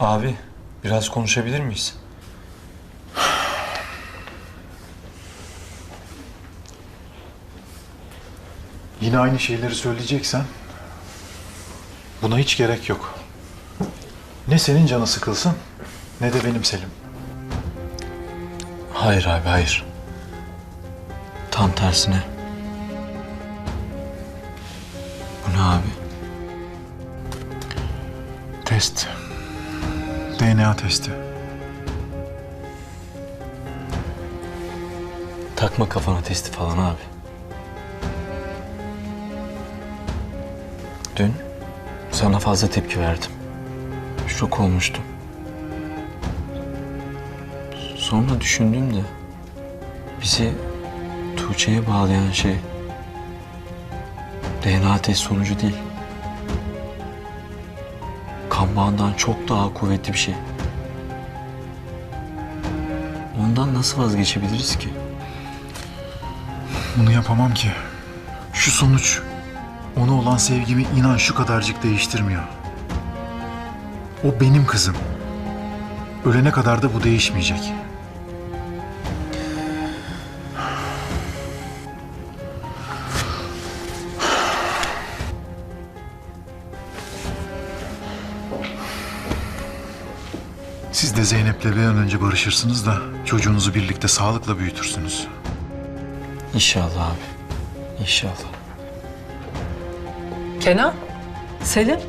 Abi biraz konuşabilir miyiz? Yine aynı şeyleri söyleyeceksen buna hiç gerek yok. Ne senin canı sıkılsın ne de benim Selim. Hayır abi hayır. Tam tersine. Bu ne abi? Test. DNA testi. Takma kafana testi falan abi. Dün sana fazla tepki verdim. Şok olmuştum. Sonra düşündüm de bizi Tuğçe'ye bağlayan şey DNA test sonucu değil. Kan çok daha kuvvetli bir şey. Ondan nasıl vazgeçebiliriz ki? Bunu yapamam ki. Şu sonuç ona olan sevgimi inan şu kadarcık değiştirmiyor. O benim kızım. Ölene kadar da bu değişmeyecek. Siz de Zeynep'le bir an önce barışırsınız da çocuğunuzu birlikte sağlıkla büyütürsünüz. İnşallah abi. İnşallah. Kenan, Selim.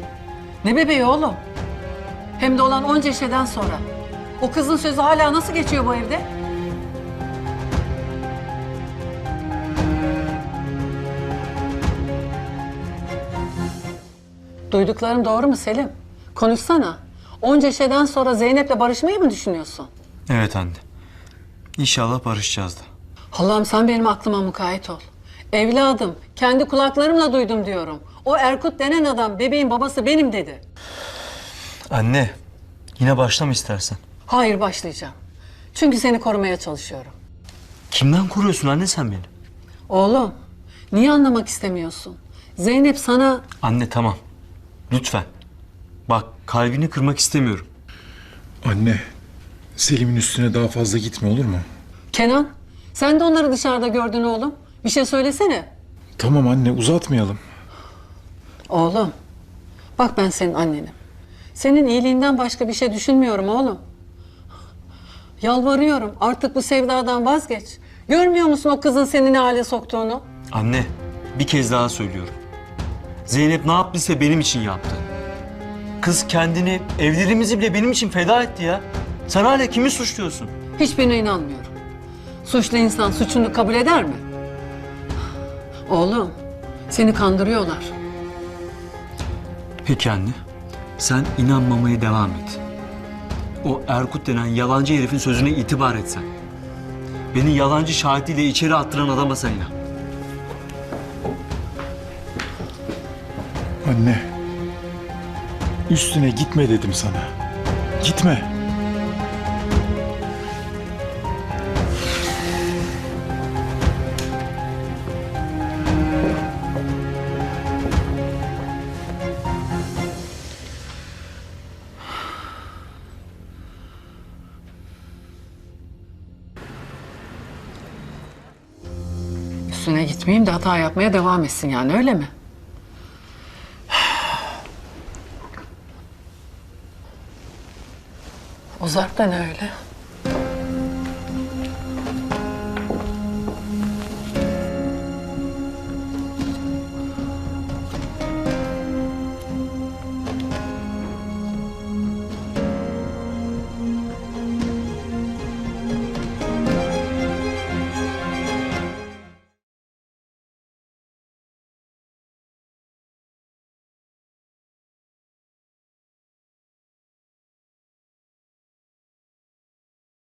Ne bebeği oğlum? Hem de olan onca şeyden sonra. O kızın sözü hala nasıl geçiyor bu evde? Duyduklarım doğru mu Selim? Konuşsana. Onca şeyden sonra Zeynep'le barışmayı mı düşünüyorsun? Evet anne. İnşallah barışacağız da. Allah'ım sen benim aklıma mukayyet ol. Evladım, kendi kulaklarımla duydum diyorum. O Erkut denen adam bebeğin babası benim dedi. Anne, yine başlama istersen. Hayır başlayacağım. Çünkü seni korumaya çalışıyorum. Kimden koruyorsun anne sen beni? Oğlum, niye anlamak istemiyorsun? Zeynep sana Anne tamam. Lütfen. Bak kalbini kırmak istemiyorum. Anne, Selim'in üstüne daha fazla gitme olur mu? Kenan, sen de onları dışarıda gördün oğlum. Bir şey söylesene. Tamam anne uzatmayalım. Oğlum, bak ben senin annenim. Senin iyiliğinden başka bir şey düşünmüyorum oğlum. Yalvarıyorum artık bu sevdadan vazgeç. Görmüyor musun o kızın seni ne hale soktuğunu? Anne, bir kez daha söylüyorum. Zeynep ne yaptıysa benim için yaptı. Kız kendini, evliliğimizi bile benim için feda etti ya. Sen hala kimi suçluyorsun? Hiçbirine inanmıyorum. Suçlu insan suçunu kabul eder mi? Oğlum, seni kandırıyorlar. Peki anne. Sen inanmamaya devam et. O Erkut denen yalancı herifin sözüne itibar et sen. Beni yalancı şahitiyle içeri attıran adama sen inan. Anne, üstüne gitme dedim sana. Gitme. Üstüne gitmeyeyim de hata yapmaya devam etsin yani öyle mi? O zarf ne öyle?